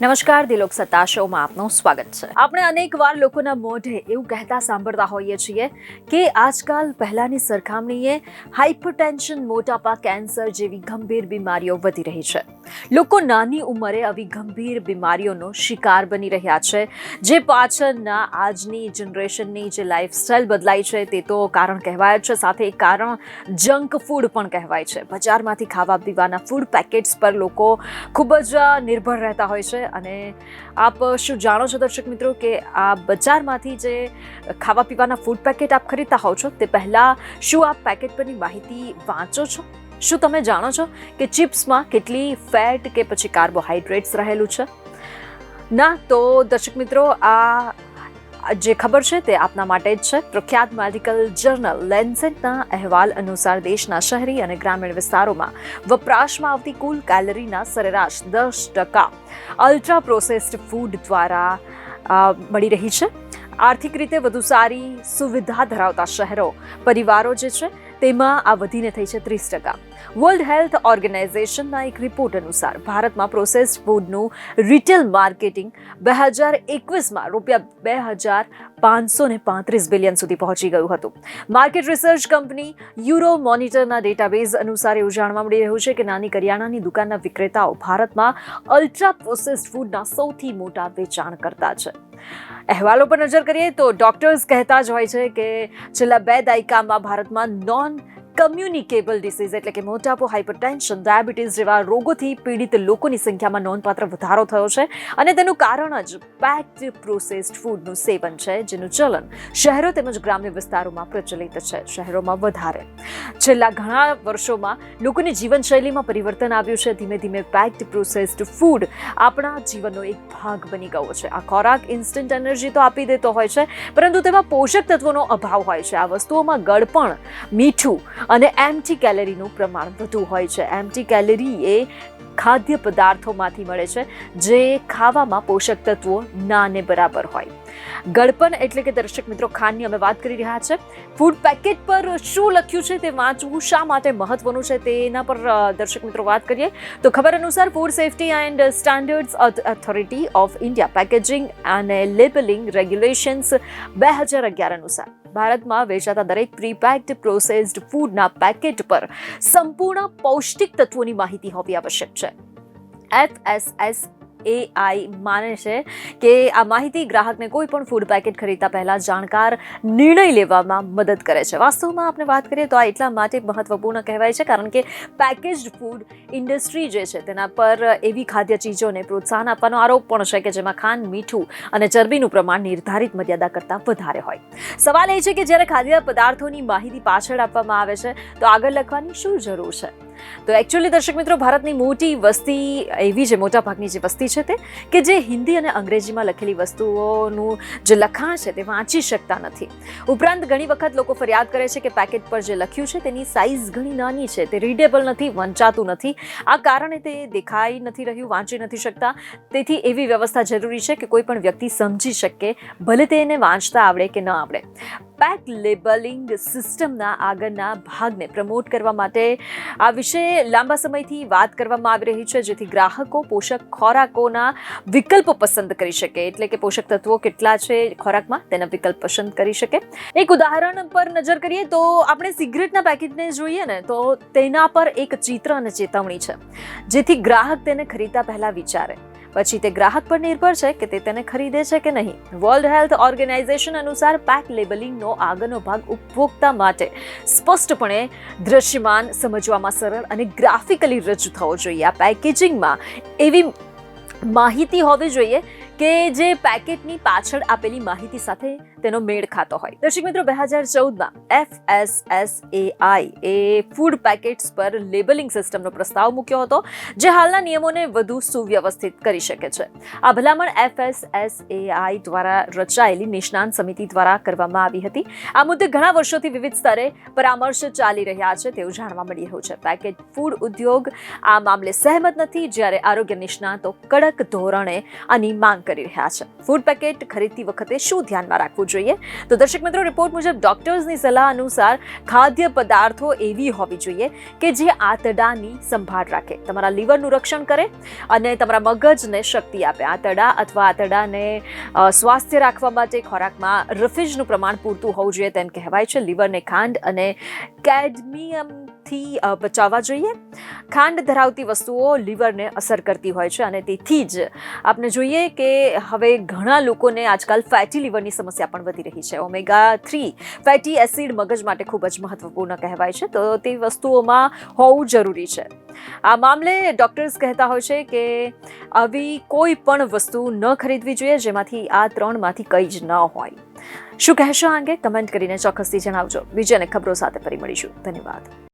નમસ્કાર, દિલોક સત્તા શોમાં આપનું સ્વાગત છે. આપણે અનેક વાર લોકોના મોઢે એવું કહેતા સાંભળતા હોઈએ છીએ કે આજકાલ પહેલાની સરખામણીએ હાઇપરટેન્શન મોટાપા, કેન્સર જેવી ગંભીર બીમારીઓ વધી રહી છે. લોકો નાની ઉંમરે આવી ગંભીર બીમારીઓનો શિકાર બની રહ્યા છે. જે પાછળના આજની જનરેશનની જે લાઈફસ્ટાઈલ બદલાઈ છે તે તો કારણ કહેવાય છે. સાથે કારણ જંક ફૂડ પણ કહેવાય છે. બજારમાંથી ખાવા પીવાના ફૂડ પેકેટ્સ પર લોકો ખૂબ જ નિર્ભર રહેતા હોય છે. અને આપ શું જાણો છો દર્શક મિત્રો કે આ બજારમાંથી જે ખાવા પીવાના ફૂડ પેકેટ આપ ખરીદતા હોવ છો તે પહેલાં શું આપ પેકેટ પરની માહિતી વાંચો છો? શું તમે જાણો છો કે ચિપ્સમાં કેટલી ફેટ કે પછી કાર્બોહાઈડ્રેટ્સ રહેલું છે? ના, તો દર્શક મિત્રો, આ જે ખબર છે તે આપના માટે જ છે. પ્રખ્યાત મેડિકલ જર્નલ લેન્સેટના અહેવાલ અનુસાર દેશના શહેરી અને ગ્રામીણ વિસ્તારોમાં વપરાશમાં આવતી કુલ કેલરીના સરેરાશ દસ ટકા અલ્ટ્રા પ્રોસેસ્ડ ફૂડ દ્વારા મળી રહી છે. આર્થિક રીતે વધુ સારી સુવિધા ધરાવતા શહેરો, પરિવારો જે છે તેમાં આ વધીને થઈ છે ત્રીસ ટકા. વર્લ્ડ હેલ્થ ઓર્ગેનાઇઝેશનના એક રિપોર્ટ અનુસાર ભારતમાં પ્રોસેસ્ડ ફૂડનું રિટેલ માર્કેટિંગ બે હજાર એકવીસમાં રૂપિયા બે હજાર પાંચસો ને પાંત્રીસ બિલિયન સુધી પહોંચી ગયું હતું. માર્કેટ રિસર્ચ કંપની યુરો મોનિટરના ડેટાબેઝ અનુસાર એવું જાણવા મળી રહ્યું છે કે નાની કરિયાણાની દુકાનના વિક્રેતાઓ ભારતમાં અલ્ટ્રા પ્રોસેસ્ડ ફૂડના સૌથી મોટા વેચાણ કરતા છે. અહેવાલો પર નજર કરીએ તો ડોક્ટર્સ કહેતા જ હોય છે કે છેલ્લા બે દાયકામાં ભારતમાં નોન કમ્યુનિકેબલ ડિસીઝ એટલે કે મોટાપો હાઇપરટેન્શન ડાયાબિટીસ જેવા રોગોથી પીડિત લોકોની સંખ્યામાં નોંધપાત્ર વધારો થયો છે અને તેનું કારણ જ પેક્ડ પ્રોસેસ્ડ ફૂડનું સેવન છે, જેનું ચલન શહેરો તેમજ ગ્રામ્ય વિસ્તારોમાં પ્રચલિત છે, શહેરોમાં વધારે. છેલ્લા ઘણા વર્ષોમાં લોકોની જીવનશૈલીમાં પરિવર્તન આવ્યું છે. ધીમે ધીમે પેક્ડ પ્રોસેસ્ડ ફૂડ આપણા જીવનનો એક ભાગ બની ગયો છે. આ ખોરાક ઇન્સ્ટન્ટ એનર્જી તો આપી દેતો હોય છે, પરંતુ તેમાં પોષક તત્વોનો અભાવ હોય છે. આ વસ્તુઓમાં ગળપણ, મીઠું અને એમટી કેલરીનું પ્રમાણ વધુ હોય છે. એમટી કેલરી એ ખાદ્ય પદાર્થોમાંથી મળે છે, જે ખાવામાં પોષક તત્વો નાને બરાબર હોય. ગળપણ એટલે કે દર્શક મિત્રો, ખાંડની અમે વાત કરી રહ્યા છે. ફૂડ પેકેટ પર શું લખ્યું છે તે વાંચવું શા માટે મહત્વનું છે તેના પર દર્શક મિત્રો વાત કરીએ. તો ખબર અનુસાર food safety and standards authority of India packaging અને લેબલિંગ રેગ્યુલેશન્સ બે હજાર અગિયાર અનુસાર. ભારતમાં વેચાતા દરેક પ્રીપેક્ડ પ્રોસેસ્ડ ફૂડના પેકેટ પર સંપૂર્ણ પૌષ્ટિક તત્વોની માહિતી હોવી આવશ્યક છે. એફએસએસ એઆઈ માને છે કે આ માહિતી ગ્રાહકને કોઈ પણ ફૂડ પેકેટ ખરીદતા પહેલાં જાણકાર નિર્ણય લેવામાં મદદ કરે છે. વાસ્તવમાં આપણે વાત કરીએ તો આ એટલા માટે મહત્વપૂર્ણ કહેવાય છે કારણ કે પેકેજ્ડ ફૂડ ઇન્ડસ્ટ્રી જે છે તેના પર એવી ખાદ્ય ચીજોને પ્રોત્સાહન આપવાનો આરોપ પણ છે કે જેમાં ખાંડ, મીઠું અને ચરબીનું પ્રમાણ નિર્ધારિત મર્યાદા કરતાં વધારે હોય. સવાલ એ છે કે જ્યારે ખાદ્ય પદાર્થોની માહિતી પાછળ આપવામાં આવે છે તો આગળ લખવાની શું જરૂર છે? તો એકચ્યુઅલી દર્શક મિત્રો, ભારતની મોટી વસ્તી એવી જે મોટાભાગની જે વસ્તી છે તે, કે જે હિન્દી અને અંગ્રેજીમાં લખેલી વસ્તુઓનું જે લખાણ છે તે વાંચી શકતા નથી. ઉપરાંત ઘણી વખત લોકો ફરિયાદ કરે છે કે પેકેટ પર જે લખ્યું છે તેની સાઇઝ ઘણી નાની છે, તે રીડેબલ નથી, વંચાતું નથી. આ કારણે તે દેખાઈ નથી રહ્યું, વાંચી નથી શકતા. તેથી એવી વ્યવસ્થા જરૂરી છે કે કોઈ પણ વ્યક્તિ સમજી શકે, ભલે તેને વાંચતા આવડે કે ન આવડે. પેક લેબલિંગ સિસ્ટમના આગળના ભાગને પ્રમોટ કરવા માટે આ વિશે લાંબા સમયથી વાત કરવામાં આવી રહી છે, જેથી ગ્રાહકો પોષક ખોરાકોના વિકલ્પો પસંદ કરી શકે. એટલે કે પોષક તત્વો કેટલા છે ખોરાકમાં, તેના વિકલ્પ પસંદ કરી શકે. એક ઉદાહરણ પર નજર કરીએ તો આપણે સિગરેટના પેકેટને જોઈએ ને, તો તેના પર એક ચિત્ર અને ચેતવણી છે, જેથી ગ્રાહક તેને ખરીદતા પહેલાં વિચારે. પછી તે ગ્રાહક પર નિર્ભર છે કે તે તેને ખરીદે છે કે નહીં. વર્લ્ડ હેલ્થ ઓર્ગેનાઇઝેશન અનુસાર પેક લેબલિંગનો આગળનો ભાગ ઉપભોક્તા માટે સ્પષ્ટપણે દ્રશ્યમાન, સમજવામાં સરળ અને ગ્રાફિકલી રજૂ થવો જોઈએ. આ પેકેજિંગમાં એવી માહિતી હોવી જોઈએ કે જે પેકેટની પાછળ આપેલી માહિતી સાથે તેનો મેળ ખાતો હોય. દર્શક મિત્રો, બે હજાર ચૌદમાં F S S A I A food packets પર લેબલિંગ સિસ્ટમનો પ્રસ્તાવ મૂક્યો હતો, જે હાલના નિયમોને વધુ સુવ્યવસ્થિત કરી શકે છે. આ ભલામણ F S S A I દ્વારા રચાયેલી નિષ્ણાંત સમિતિ દ્વારા કરવામાં આવી હતી. આ મુદ્દે ઘણા વર્ષોથી વિવિધ સ્તરે પરામર્શ ચાલી રહ્યા છે, તેવું જાણવા મળી રહ્યું છે. પેકેટ ફૂડ ઉદ્યોગ આ મામલે સહેમત નથી, જ્યારે આરોગ્ય નિષ્ણાતો કડક ધોરણે આની માંગ કરી રહ્યા છે. ફૂડ પેકેટ ખરીદતી વખતે શું ધ્યાનમાં રાખવું જોઈએ? તો દર્શક મિત્રો રિપોર્ટ મુજબ ડોક્ટર્સની સલાહ અનુસાર ખાદ્ય પદાર્થો એવી હોવી જોઈએ કે જે આંતરડાની સંભાળ રાખે. તમારા લીવરનું રક્ષણ કરે અને તમારા મગજને શક્તિ આપે. આંતરડા અથવા આંતરડાને સ્વાસ્થ્ય રાખવા માટે ખોરાકમાં રફીજનું પ્રમાણ પૂરતું હોવું જોઈએ તેમ કહેવાય છે. લીવરને ખાંડ અને કેડમિયમથી થી બચાવવા જોઈએ. ખાંડ ધરાવતી વસ્તુઓ લીવરને અસર કરતી હોય છે અને તેથી જ આપણે જોઈએ કે હવે ઘણા લોકોને આજકાલ ફેટી લીવરની સમસ્યા પણ વધી રહી છે. ઓમેગા થ્રી ફેટી એસિડ મગજ માટે ખૂબ જ મહત્વપૂર્ણ કહેવાય છે. તો તે વસ્તુઓમાં હોવું જરૂરી છે. આ મામલે ડોક્ટર્સ કહેતા હોય છે કે આવી કોઈ પણ વસ્તુ ન ખરીદવી જોઈએ જેમાંથી આ ત્રણમાંથી કંઈ જ ન હોય. શું કહેશો આ અંગે? કમેન્ટ કરીને ચોક્કસથી જણાવજો. બીજાને ખબરો સાથે ફરી મળીશું. ધન્યવાદ.